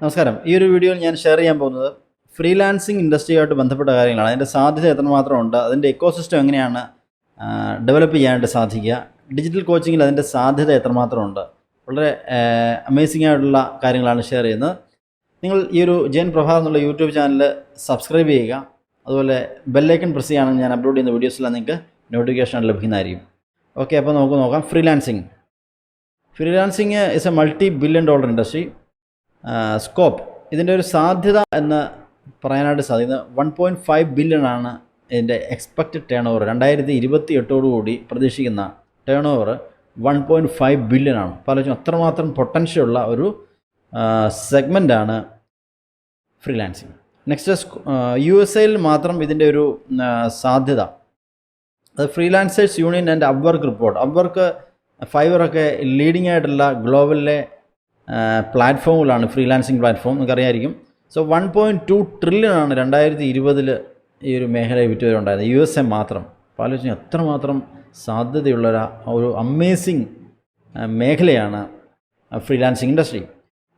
നമസ്കാരം. ഈ ഒരു വീഡിയോയിൽ ഞാൻ ഷെയർ ചെയ്യാൻ പോകുന്നത് ഫ്രീലാൻസിങ് ഇൻഡസ്ട്രിയുമായിട്ട് ബന്ധപ്പെട്ട കാര്യങ്ങളാണ്. അതിന്റെ സാധ്യത എത്രമാത്രം ഉണ്ട് അതിന്റെ ഇക്കോസിസ്റ്റം എങ്ങനെയാണ് ഡെവലപ്പ് ചെയ്യാനായിട്ട് സാധിക്കുക ഡിജിറ്റൽ കോച്ചിങ്ങിൽ അതിന്റെ സാധ്യത എത്രമാത്രം ഉണ്ട് വളരെ അമേസിംഗ് ആയിട്ടുള്ള കാര്യങ്ങളാണ് ഷെയർ ചെയ്യുന്നത്. നിങ്ങൾ ഈ ഒരു ജയൻ പ്രഭാത് എന്നുള്ള യൂട്യൂബ് ചാനൽ സബ്സ്ക്രൈബ് ചെയ്യുക അതുപോലെ ബെല്ലൈക്കൺ പ്രസ് ചെയ്യുകയാണെങ്കിൽ ഞാൻ അപ്ലോഡ് ചെയ്യുന്ന വീഡിയോസിലാണ് നിങ്ങൾക്ക് നോട്ടിഫിക്കേഷൻ ലഭിക്കുന്നതായിരിക്കും. ഓക്കെ അപ്പോൾ നമുക്ക് നോക്കാം freelancing freelancing is a multi billion dollar industry scope ഇതിന്റെ ഒരു സാധ്യത എന്ന് പറയാനായിട്ട് സാധിക്കുന്നത് വൺ പോയിന്റ് ഫൈവ് ബില്യൺ ആണ് ഇതിന്റെ എക്സ്പെക്റ്റഡ് ടേൺ ഓവർ രണ്ടായിരത്തി ഇരുപത്തി എട്ടോടുകൂടി പ്രതീക്ഷിക്കുന്ന turnover one point five billion ആണ് പലരും അത്രമാത്രം പൊട്ടൻഷ്യൽ ഉള്ള ഒരു സെഗ്മെന്റാണ് ഫ്രീലാൻസിങ് നെക്സ്റ്റ് യു എസ് എയിൽ മാത്രം ഇതിന്റെ ഒരു സാധ്യത. അത് freelancers union and Upwork report Upwork ഫൈവറൊക്കെ leading ആയിട്ടുള്ള ഗ്ലോബലിലെ പ്ലാറ്റ്ഫോമുകളാണ് freelancing platform നിങ്ങൾക്കറിയായിരിക്കും so one point two trillion ആണ് രണ്ടായിരത്തി ഇരുപതിൽ ഈ ഒരു മേഖലയെ വിറ്റുവരുണ്ടായത് യു എസ് എ മാത്രം. ആലോചിച്ച് എത്രമാത്രം സാധ്യതയുള്ള ഒരു അമേസിങ് മേഖലയാണ് freelancing industry.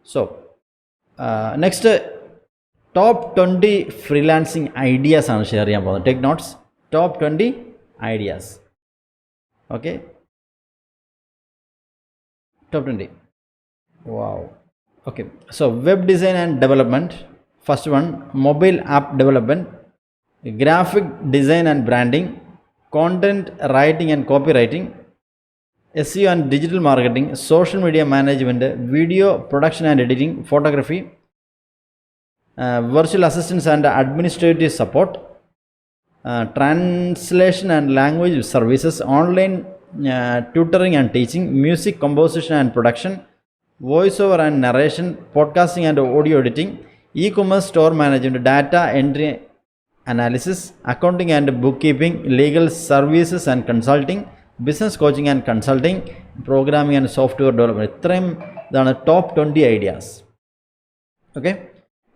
So next top twenty freelancing ആണ് ഷെയർ ചെയ്യാൻ പോകുന്നത്. Take notes top twenty ideas okay top 20 wow. Okay. So web design and development. First one mobile app development. Graphic design and branding. Content writing and copywriting. Seo and digital marketing. Social media management. Video production and editing. Photography. Uh, virtual assistance and administrative support. Uh, translation and language services, online uh, tutoring and teaching, music composition and production, voice over and narration podcasting and audio editing e commerce store management data entry analysis accounting and bookkeeping legal services and consulting business coaching and consulting programming and software development ഇത്രയും ഇതാണ് top twenty ideas okay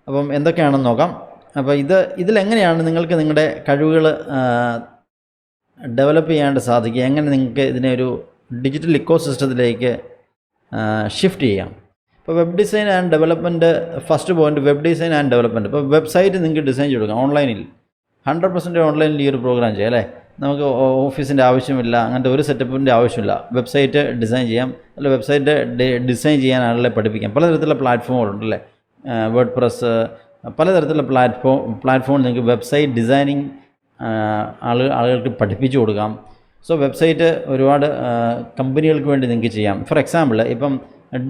അപ്പം എന്തൊക്കെയാണെന്ന് നോക്കാം. അപ്പോൾ ഇത് ഇതിലെങ്ങനെയാണ് നിങ്ങൾക്ക് നിങ്ങളുടെ കഴിവുകൾ ഡെവലപ്പ് ചെയ്യാണ്ട് സാധിക്കുക? എങ്ങനെ നിങ്ങൾക്ക് ഇതിനെ ഒരു ഡിജിറ്റൽ ഇക്കോ സിസ്റ്റത്തിലേക്ക് ഷിഫ്റ്റ് ചെയ്യാം. ഇപ്പോൾ web design and development first point web design and development ഇപ്പോൾ വെബ്സൈറ്റ് നിങ്ങൾക്ക് ഡിസൈൻ ചെയ്ത് കൊടുക്കാം. ഓൺലൈനിൽ ഹൺഡ്രഡ് പെർസെന്റ് ഓൺലൈനിൽ ഈ ഒരു പ്രോഗ്രാം ചെയ്യാം അല്ലേ? നമുക്ക് ഓഫീസിന്റെ ആവശ്യമില്ല അങ്ങനത്തെ ഒരു സെറ്റപ്പിന്റെ ആവശ്യമില്ല. വെബ്സൈറ്റ് ഡിസൈൻ ചെയ്യാം. അല്ല വെബ്സൈറ്റ് ഡിസൈൻ ചെയ്യാൻ ആളുകളെ പഠിപ്പിക്കാം. പലതരത്തിലുള്ള പ്ലാറ്റ്ഫോമുകളുണ്ട് അല്ലേ? വേർഡ് പ്രസ് പലതരത്തിലുള്ള പ്ലാറ്റ്ഫോം പ്ലാറ്റ്ഫോമിൽ നിങ്ങൾക്ക് വെബ്സൈറ്റ് ഡിസൈനിങ് ആളുകൾ ആളുകൾക്ക് പഠിപ്പിച്ചു കൊടുക്കാം. സോ വെബ്സൈറ്റ് ഒരുപാട് കമ്പനികൾക്ക് വേണ്ടി നിങ്ങൾക്ക് ചെയ്യാം. ഫോർ എക്സാമ്പിൾ ഇപ്പം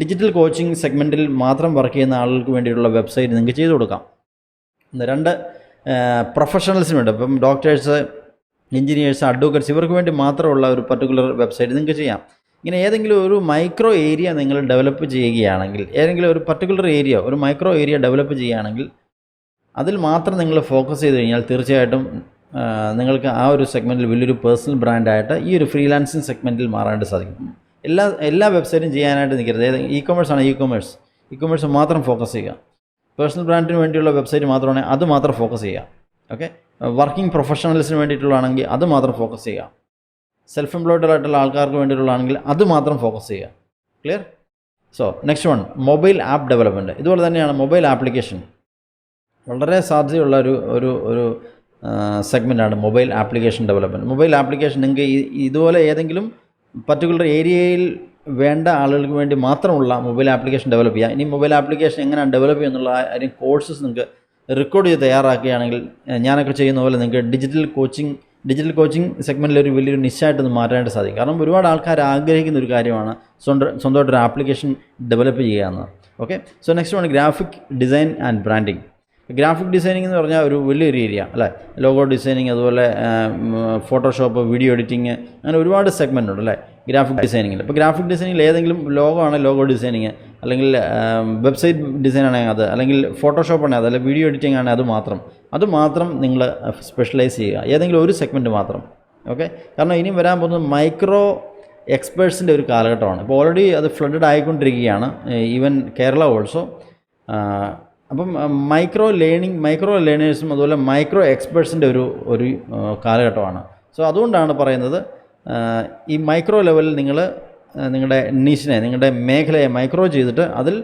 ഡിജിറ്റൽ കോച്ചിങ് സെഗ്മെന്റിൽ മാത്രം വർക്ക് ചെയ്യുന്ന ആളുകൾക്ക് വേണ്ടിയിട്ടുള്ള വെബ്സൈറ്റ് നിങ്ങൾക്ക് ചെയ്തു കൊടുക്കാം. രണ്ട് പ്രൊഫഷണൽസിന് വേണ്ടി ഇപ്പം ഡോക്ടേഴ്സ് എഞ്ചിനീയേഴ്സ് അഡ്വക്കേറ്റ്സ് ഇവർക്ക് വേണ്ടി മാത്രമുള്ള ഒരു പർട്ടിക്കുലർ വെബ്സൈറ്റ് നിങ്ങൾക്ക് ചെയ്യാം. ഇങ്ങനെ ഏതെങ്കിലും ഒരു മൈക്രോ ഏരിയ നിങ്ങൾ ഡെവലപ്പ് ചെയ്യുകയാണെങ്കിൽ ഏതെങ്കിലും ഒരു പർട്ടിക്കുലർ ഏരിയ ഒരു മൈക്രോ ഏരിയ ഡെവലപ്പ് ചെയ്യുകയാണെങ്കിൽ അതിൽ മാത്രം നിങ്ങൾ ഫോക്കസ് ചെയ്ത് കഴിഞ്ഞാൽ തീർച്ചയായിട്ടും നിങ്ങൾക്ക് ആ ഒരു സെഗ്മെന്റിൽ വലിയൊരു പേഴ്സണൽ ബ്രാൻഡായിട്ട് ഈ ഒരു ഫ്രീലാൻസിങ് സെഗ്മെന്റിൽ മാറാനായിട്ട് സാധിക്കും. എല്ലാ എല്ലാ വെബ്സൈറ്റും ചെയ്യാനായിട്ട് നിൽക്കരുത് ഏത് ഇ കൊമേഴ്സ് ആണ് ഇ കൊമേഴ്സ് ഇ കൊമേഴ്സ് മാത്രം ഫോക്കസ് ചെയ്യുക. പേഴ്സണൽ ബ്രാൻഡിന് വേണ്ടിയുള്ള വെബ്സൈറ്റ് മാത്രമാണെങ്കിൽ അത് മാത്രം ഫോക്കസ് ചെയ്യുക. ഓക്കെ വർക്കിംഗ് പ്രൊഫഷണൽസിന് വേണ്ടിയിട്ടുള്ളതാണെങ്കിൽ അത് മാത്രം ഫോക്കസ് ചെയ്യുക. സെൽഫ് എംപ്ലോയ്ഡ് ആയിട്ടുള്ള ആൾക്കാർക്ക് വേണ്ടിയിട്ടുള്ളതാണെങ്കിൽ അത് മാത്രം ഫോക്കസ് ചെയ്യുക. Clear so next one mobile app development ഇതുപോലെ തന്നെയാണ് മൊബൈൽ ആപ്ലിക്കേഷൻ വളരെ സാധ്യതയുള്ള ഒരു ഒരു ഒരു സെഗ്മെന്റാണ് mobile application development mobile application നിങ്ങൾക്ക് ഇതുപോലെ ഏതെങ്കിലും പർട്ടിക്കുലർ ഏരിയയിൽ വേണ്ട ആളുകൾക്ക് വേണ്ടി മാത്രമുള്ള മൊബൈൽ ആപ്ലിക്കേഷൻ ഡെവലപ്പ് ചെയ്യുക ഇനി മൊബൈൽ ആപ്ലിക്കേഷൻ എങ്ങനെയാണ് ഡെവലപ്പ് ചെയ്യുന്നുള്ള കാര്യം കോഴ്സസ് നിങ്ങൾക്ക് റെക്കോർഡ് ചെയ്ത് തയ്യാറാക്കുകയാണെങ്കിൽ ഞാനൊക്കെ ചെയ്യുന്ന പോലെ നിങ്ങൾക്ക് ഡിജിറ്റൽ കോച്ചിങ് ഡിജിറ്റൽ കോച്ചിങ് സെഗ്മെന്റിൽ ഒരു വലിയൊരു നിശ്ചയമായിട്ടൊന്ന് മാറ്റാനായിട്ട് സാധിക്കും. കാരണം ഒരുപാട് ആൾക്കാർ ആഗ്രഹിക്കുന്ന ഒരു കാര്യമാണ് സ്വന്തം സ്വന്തമായിട്ടൊരു ആപ്ലിക്കേഷൻ ഡെവലപ്പ് ചെയ്യുക എന്നത്. Okay so next one graphic design and branding graphic designing എന്ന് പറഞ്ഞാൽ ഒരു വലിയൊരു ഏരിയ അല്ലേ? ലോഗോ ഡിസൈനിങ് അതുപോലെ ഫോട്ടോഷോപ്പ് വീഡിയോ എഡിറ്റിങ് അങ്ങനെ ഒരുപാട് സെഗ്മെന്റ് ഉണ്ട് അല്ലേ? ഗ്രാഫിക് ഡിസൈനിങ്ങിൽ ഇപ്പോൾ ഗ്രാഫിക് ഡിസൈനിങ്ങിൽ ഏതെങ്കിലും ലോഗോ ആണ് ലോഗോ ഡിസൈനിങ് അല്ലെങ്കിൽ വെബ്സൈറ്റ് ഡിസൈൻ ആണെങ്കിൽ അത് അല്ലെങ്കിൽ ഫോട്ടോഷോപ്പ് ആണെങ്കിൽ അത് അല്ലെങ്കിൽ വീഡിയോ എഡിറ്റിംഗ് ആണെങ്കിൽ അത് മാത്രം. അത് മാത്രം നിങ്ങൾ സ്പെഷ്യലൈസ് ചെയ്യുക ഏതെങ്കിലും ഒരു സെഗ്മെന്റ് മാത്രം ഓക്കെ കാരണം ഇനിയും വരാൻ പോകുന്നത് മൈക്രോ എക്സ്പേർട്സിന്റെ ഒരു കാലഘട്ടമാണ്. ഇപ്പോൾ ഓൾറെഡി അത് ഫ്ലഡഡ് ആയിക്കൊണ്ടിരിക്കുകയാണ് ഈവൻ കേരള ഓൾസോ അപ്പം മൈക്രോ ലേണിംഗ് മൈക്രോ ലേണേഴ്സും അതുപോലെ മൈക്രോ എക്സ്പേർട്സിന്റെ ഒരു ഒരു കാലഘട്ടമാണ്. സോ അതുകൊണ്ടാണ് പറയുന്നത് ഈ മൈക്രോ ലെവലിൽ നിങ്ങൾ നിങ്ങളുടെ നീഷിനെ നിങ്ങളുടെ മേഖലയെ മൈക്രോ ചെയ്തിട്ട് അതിൽ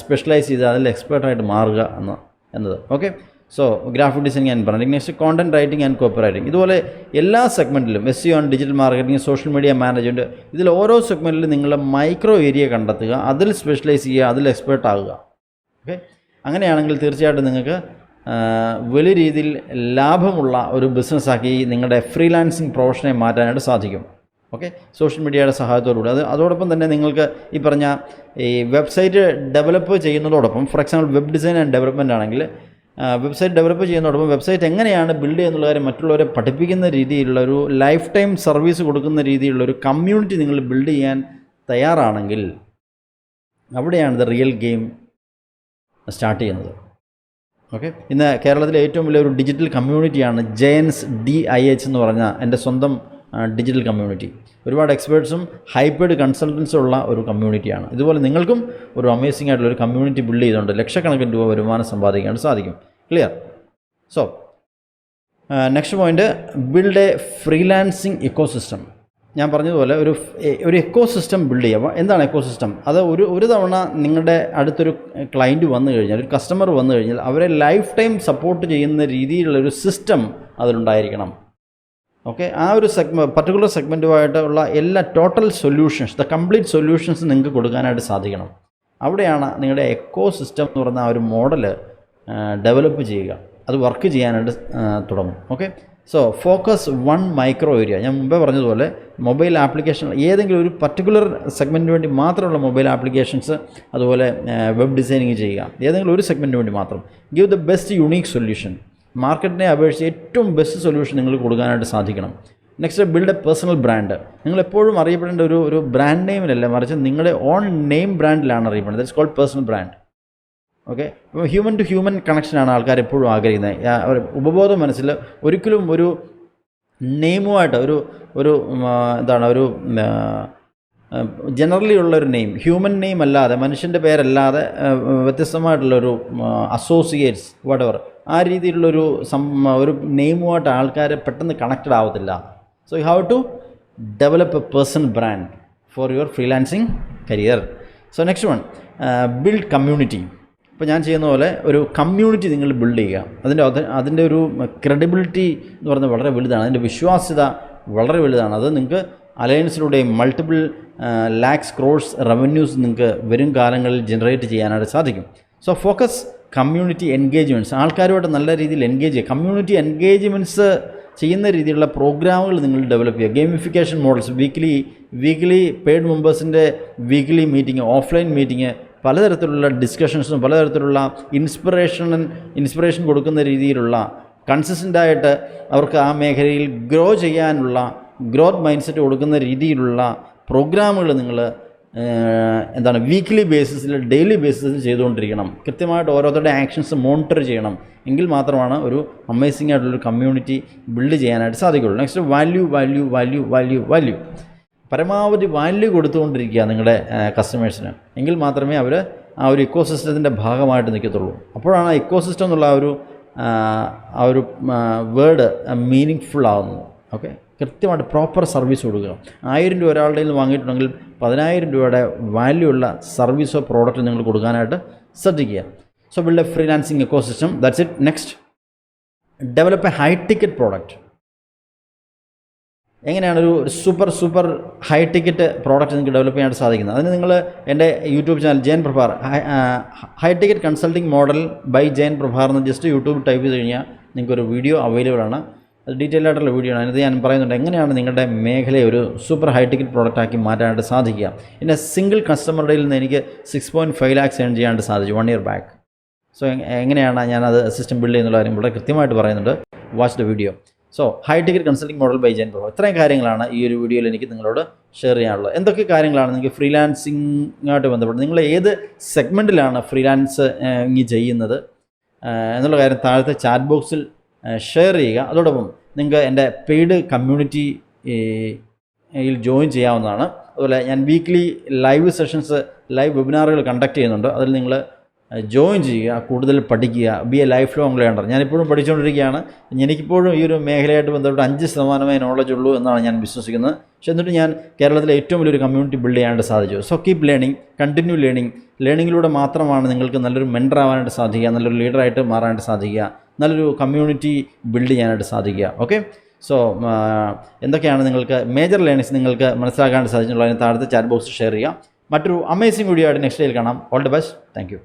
സ്പെഷ്യലൈസ് ചെയ്ത് അതിൽ എക്സ്പേർട്ടായിട്ട് മാറുക എന്ന് എന്നത്. ഓക്കെ സോ ഗ്രാഫിക് ഡിസൈൻ ഞാൻ പറഞ്ഞു next content writing and copywriting ഇതുപോലെ എല്ലാ സെഗ്മെന്റിലും S C on digital marketing social media management ഇതിൽ ഓരോ സെഗ്മെന്റിലും നിങ്ങൾ മൈക്രോ ഏരിയ കണ്ടെത്തുക അതിൽ സ്പെഷ്യലൈസ് ചെയ്യുക അതിൽ എക്സ്പേർട്ട് ആകുക. ഓക്കെ അങ്ങനെയാണെങ്കിൽ തീർച്ചയായിട്ടും നിങ്ങൾക്ക് വലിയ രീതിയിൽ ലാഭമുള്ള ഒരു ബിസിനസ്സാക്കി നിങ്ങളുടെ ഫ്രീലാൻസിങ് പ്രൊഫഷനെ മാറ്റാനായിട്ട് സാധിക്കും. ഓക്കെ? സോഷ്യൽ മീഡിയയുടെ സഹായത്തോടുകൂടി. അത് അതോടൊപ്പം തന്നെ നിങ്ങൾക്ക് ഈ പറഞ്ഞ ഈ website develop ചെയ്യുന്നതോടൊപ്പം for example web design and development ആണെങ്കിൽ വെബ്സൈറ്റ് ഡെവലപ്പ് ചെയ്യുന്നതോടൊപ്പം വെബ്സൈറ്റ് എങ്ങനെയാണ് ബിൽഡ് ചെയ്യുന്നുള്ള കാര്യം മറ്റുള്ളവരെ പഠിപ്പിക്കുന്ന രീതിയിലുള്ള ഒരു ലൈഫ് ടൈം സർവീസ് കൊടുക്കുന്ന രീതിയിലുള്ള ഒരു കമ്മ്യൂണിറ്റി നിങ്ങൾ ബിൽഡ് ചെയ്യാൻ തയ്യാറാണെങ്കിൽ അവിടെയാണ് ദ റിയൽ ഗെയിം സ്റ്റാർട്ട് ചെയ്യുന്നത്. ഓക്കെ. ഇന്ന് കേരളത്തിലെ ഏറ്റവും വലിയ ഒരു ഡിജിറ്റൽ കമ്മ്യൂണിറ്റിയാണ് ജയൻസ് ഡി ഐ എച്ച് എന്ന് പറഞ്ഞ എന്റെ സ്വന്തം ഡിജിറ്റൽ കമ്മ്യൂണിറ്റി. ഒരുപാട് എക്സ്പേർട്സും ഹൈബ്രിഡ് കൺസൾട്ടൻസും ഉള്ള ഒരു കമ്മ്യൂണിറ്റിയാണ്. ഇതുപോലെ നിങ്ങൾക്കും ഒരു അമേസിംഗ് ആയിട്ടുള്ള ഒരു കമ്മ്യൂണിറ്റി ബിൽഡ് ചെയ്തുകൊണ്ട് ലക്ഷക്കണക്കിന് രൂപ വരുമാനം സമ്പാദിക്കാൻ സാധിക്കും. Clear so next point build a freelancing ecosystem ഞാൻ പറഞ്ഞതുപോലെ ഒരു ഒരു എക്കോ സിസ്റ്റം ബിൽഡ് ചെയ്യുക എന്താണ് എക്കോ സിസ്റ്റം അത് ഒരു ഒരു തവണ നിങ്ങളുടെ അടുത്തൊരു ക്ലയന്റ് വന്നു കഴിഞ്ഞാൽ ഒരു കസ്റ്റമർ വന്നു കഴിഞ്ഞാൽ അവരെ ലൈഫ് ടൈം സപ്പോർട്ട് ചെയ്യുന്ന രീതിയിലുള്ള ഒരു സിസ്റ്റം അതിലുണ്ടായിരിക്കണം. ഓക്കെ ആ ഒരു സെഗ്മെന്റ് പർട്ടിക്കുലർ സെഗ്മെന്റുമായിട്ടുള്ള എല്ലാ total solutions the complete solutions നിങ്ങൾക്ക് കൊടുക്കാനായിട്ട് സാധിക്കണം. അവിടെയാണ് നിങ്ങളുടെ എക്കോ സിസ്റ്റം എന്ന് പറയുന്ന ആ ഒരു മോഡൽ ഡെവലപ്പ് ചെയ്യുക. അത് വർക്ക് ചെയ്യാനായിട്ട് തുടങ്ങും. Okay so focus one micro area ഞാൻ മുമ്പേ പറഞ്ഞതുപോലെ മൊബൈൽ ആപ്ലിക്കേഷൻ ഏതെങ്കിലും ഒരു പർട്ടിക്കുലർ സെഗ്മെന്റിന് വേണ്ടി മാത്രമുള്ള മൊബൈൽ ആപ്ലിക്കേഷൻസ് അതുപോലെ വെബ് ഡിസൈനിങ് ചെയ്യുക. ഏതെങ്കിലും ഒരു സെഗ്മെന്റിന് വേണ്ടി മാത്രം. Give the best unique solution മാർക്കറ്റിനെ അപേക്ഷിച്ച് ഏറ്റവും ബെസ്റ്റ് സൊല്യൂഷൻ നിങ്ങൾ കൊടുക്കാനായിട്ട് സാധിക്കണം. Next build a personal brand നിങ്ങൾ എപ്പോഴും അറിയപ്പെടേണ്ട ഒരു ഒരു ബ്രാൻഡ് നെയിമിലല്ല മറിച്ച് നിങ്ങളുടെ ഓൺ നെയിം ബ്രാൻഡിലാണ് അറിയപ്പെടുന്നത്. That's called personal brand okay അപ്പോൾ ഹ്യൂമൻ ടു ഹ്യൂമൻ കണക്ഷനാണ് ആൾക്കാർ എപ്പോഴും ആഗ്രഹിക്കുന്നത്. ഉപബോധം മനസ്സിൽ ഒരിക്കലും ഒരു നെയിമുമായിട്ട് ഒരു ഒരു എന്താണ് ഒരു ജനറലി ഉള്ളൊരു നെയിം ഹ്യൂമൻ നെയിം അല്ലാതെ മനുഷ്യന്റെ പേരല്ലാതെ വ്യത്യസ്തമായിട്ടുള്ളൊരു അസോസിയേറ്റ്സ് വടവർ ആ രീതിയിലുള്ളൊരു സം ഒരു നെയിമുമായിട്ട് ആൾക്കാർ പെട്ടെന്ന് കണക്റ്റഡ് ആവത്തില്ല. So you have to develop a person brand for your freelancing career so next one build community ഇപ്പോൾ ഞാൻ ചെയ്യുന്ന പോലെ ഒരു കമ്മ്യൂണിറ്റി നിങ്ങൾ ബിൽഡ് ചെയ്യുക. അതിന്റെ അത് അതിന്റെ ഒരു ക്രെഡിബിലിറ്റി എന്ന് പറയുന്നത് വളരെ വലുതാണ്. അതിന്റെ വിശ്വാസ്യത വളരെ വലുതാണ്. അത് നിങ്ങൾക്ക് അലയൻസിലൂടെ മൾട്ടിപ്പിൾ ലാക്സ് ക്രോഡ്സ് റവന്യൂസ് നിങ്ങൾക്ക് വരും കാലങ്ങളിൽ ജനറേറ്റ് ചെയ്യാനായിട്ട് സാധിക്കും. സോ ഫോക്കസ് കമ്മ്യൂണിറ്റി എൻഗേജ്മെന്റ്സ് ആൾക്കാരുമായിട്ട് നല്ല രീതിയിൽ എൻഗേജ് ചെയ്യുക. കമ്മ്യൂണിറ്റി എൻഗേജ്മെന്റ്സ് ചെയ്യുന്ന രീതിയിലുള്ള പ്രോഗ്രാമുകൾ നിങ്ങൾ ഡെവലപ്പ് ചെയ്യുക. Gamification models weekly weekly paid മെമ്പേഴ്സിന്റെ weekly meeting offline meeting പലതരത്തിലുള്ള ഡിസ്കഷൻസും പലതരത്തിലുള്ള ഇൻസ്പിറേഷൻ ഇൻസ്പിറേഷൻ കൊടുക്കുന്ന രീതിയിലുള്ള കൺസിസ്റ്റന്റായിട്ട് അവർക്ക് ആ മേഖലയിൽ ഗ്രോ ചെയ്യാനുള്ള ഗ്രോത്ത് മൈൻഡ് സെറ്റ് കൊടുക്കുന്ന രീതിയിലുള്ള പ്രോഗ്രാമുകൾ നിങ്ങൾ എന്താണ് വീക്ക്ലി ബേസിസിൽ ഡെയിലി ബേസിസിൽ ചെയ്തുകൊണ്ടിരിക്കണം. കൃത്യമായിട്ട് ഓരോരുത്തരുടെ ആക്ഷൻസ് മോണിറ്റർ ചെയ്യണം. എങ്കിൽ മാത്രമാണ് ഒരു അമേസിംഗ് ആയിട്ടുള്ളൊരു കമ്മ്യൂണിറ്റി ബിൽഡ് ചെയ്യാനായിട്ട് സാധിക്കുള്ളൂ next value value value value value പരമാവധി വാല്യൂ കൊടുത്തുകൊണ്ടിരിക്കുക നിങ്ങളുടെ കസ്റ്റമേഴ്സിന് എങ്കിൽ മാത്രമേ അവർ ആ ഒരു ഇക്കോ സിസ്റ്റത്തിന്റെ ഭാഗമായിട്ട് നിൽക്കത്തുള്ളൂ. അപ്പോഴാണ് ആ ഇക്കോ സിസ്റ്റം എന്നുള്ള ആ ഒരു ആ, ഒരു വേർഡ് മീനിങ് ഫുൾ ആകുന്നത് ഓക്കെ കൃത്യമായിട്ട് പ്രോപ്പർ സർവീസ് കൊടുക്കുക. ആയിരം രൂപ ഒരാളുടെ നിന്ന് വാങ്ങിയിട്ടുണ്ടെങ്കിൽ പതിനായിരം രൂപയുടെ വാല്യൂ ഉള്ള സർവീസോ പ്രോഡക്റ്റോ നിങ്ങൾ കൊടുക്കാനായിട്ട് ശ്രദ്ധിക്കുക. So build a freelancing ecosystem that's it next develop a high ticket product എങ്ങനെയാണ് ഒരു super super high ticket product നിങ്ങൾക്ക് ഡെവലപ്പ് ചെയ്യാനായിട്ട് സാധിക്കുന്നത്? അതിന് നിങ്ങൾ എന്റെ YouTube channel Jayan Prabhar high ticket consulting model by Jayan Prabhar എന്ന് ജസ്റ്റ് യൂട്യൂബ് ടൈപ്പ് ചെയ്ത് കഴിഞ്ഞാൽ നിങ്ങൾക്കൊരു വീഡിയോ അവൈലബിൾ ആണ്. അത് ഡീറ്റെയിൽ ആയിട്ടുള്ള വീഡിയോ ആണ്. അതിനകത്ത് ഞാൻ പറയുന്നുണ്ട് എങ്ങനെയാണ് നിങ്ങളുടെ മേഖലയെ ഒരു സൂപ്പർ ഹൈ ടിക്കറ്റ് പ്രോഡക്റ്റ് ആക്കി മാറ്റാനായിട്ട് സാധിക്കുക. പിന്നെ സിംഗിൾ കസ്റ്റമറുടെ നിന്ന് എനിക്ക് six point five lakhs earn ചെയ്യാനായിട്ട് സാധിച്ചു വൺ ഇയർ ബാക്ക് സോ എങ്ങനെയാണ് ഞാനത് സിസ്റ്റം ബിൽഡ് ചെയ്യുന്നുള്ള കാര്യം വളരെ കൃത്യമായിട്ട് പറയുന്നുണ്ട്. Watch the video so high ticket consulting model by gen pro ഇത്രയും കാര്യങ്ങളാണ് ഈ ഒരു വീഡിയോയിൽ എനിക്ക് നിങ്ങളോട് ഷെയർ ചെയ്യാനുള്ളത്. എന്തൊക്കെ കാര്യങ്ങളാണ്? നിങ്ങൾക്ക് ഫ്രീലാൻസിങ്ങായിട്ട് ബന്ധപ്പെട്ട് നിങ്ങൾ ഏത് സെഗ്മെന്റിലാണ് ഫ്രീലാൻസ് ചെയ്യുന്നത്? എന്നുള്ള കാര്യം താഴത്തെ ചാറ്റ് ബോക്സിൽ ഷെയർ ചെയ്യുക. അതോടൊപ്പം നിങ്ങൾക്ക് എന്റെ പെയ്ഡ് കമ്മ്യൂണിറ്റി യിൽ ജോയിൻ ചെയ്യാവുന്നതാണ്. അതുപോലെ ഞാൻ വീക്ക്ലി ലൈവ് സെഷൻസ് ലൈവ് വെബിനാറുകൾ കണ്ടക്ട് ചെയ്യുന്നുണ്ട്. അതിൽ നിങ്ങൾ ജോയിൻ ചെയ്യുക കൂടുതൽ പഠിക്കുക be a lifelong learner ഞാനിപ്പോഴും പഠിച്ചുകൊണ്ടിരിക്കുകയാണ്. എനിക്കിപ്പോഴും ഈ ഒരു മേഖലയായിട്ട് ബന്ധപ്പെട്ട് അഞ്ച് ശതമാനമേ നോളജ് ഉള്ളൂ എന്നാണ് ഞാൻ വിശ്വസിക്കുന്നത്. പക്ഷേ എന്നിട്ട് ഞാൻ കേരളത്തിലെ ഏറ്റവും വലിയൊരു കമ്മ്യൂണിറ്റി ബിൽഡ് ചെയ്യാനായിട്ട് സാധിച്ചു. So keep learning continue learning ലേണിങ്ങിലൂടെ മാത്രമാണ് നിങ്ങൾക്ക് നല്ലൊരു മെന്റർ ആവാനായിട്ട് സാധിക്കുക നല്ലൊരു ലീഡറായിട്ട് മാറാനായിട്ട് സാധിക്കുക നല്ലൊരു കമ്മ്യൂണിറ്റി ബിൽഡ് ചെയ്യാനായിട്ട് സാധിക്കുക. ഓക്കെ സോ എന്തൊക്കെയാണ് നിങ്ങൾക്ക് മേജർ ലേണിങ്സ് നിങ്ങൾക്ക് മനസ്സിലാക്കാനായിട്ട് സാധിച്ചിട്ടുള്ളത്? അതിന് താഴത്തെ ചാറ്റ് ബോക്സ് ഷെയർ ചെയ്യുക മറ്റൊരു അമേസിംഗ് വീഡിയോ ആയിട്ട് നെക്സ്റ്റ് ഡേയിൽ കാണാം. All the best thank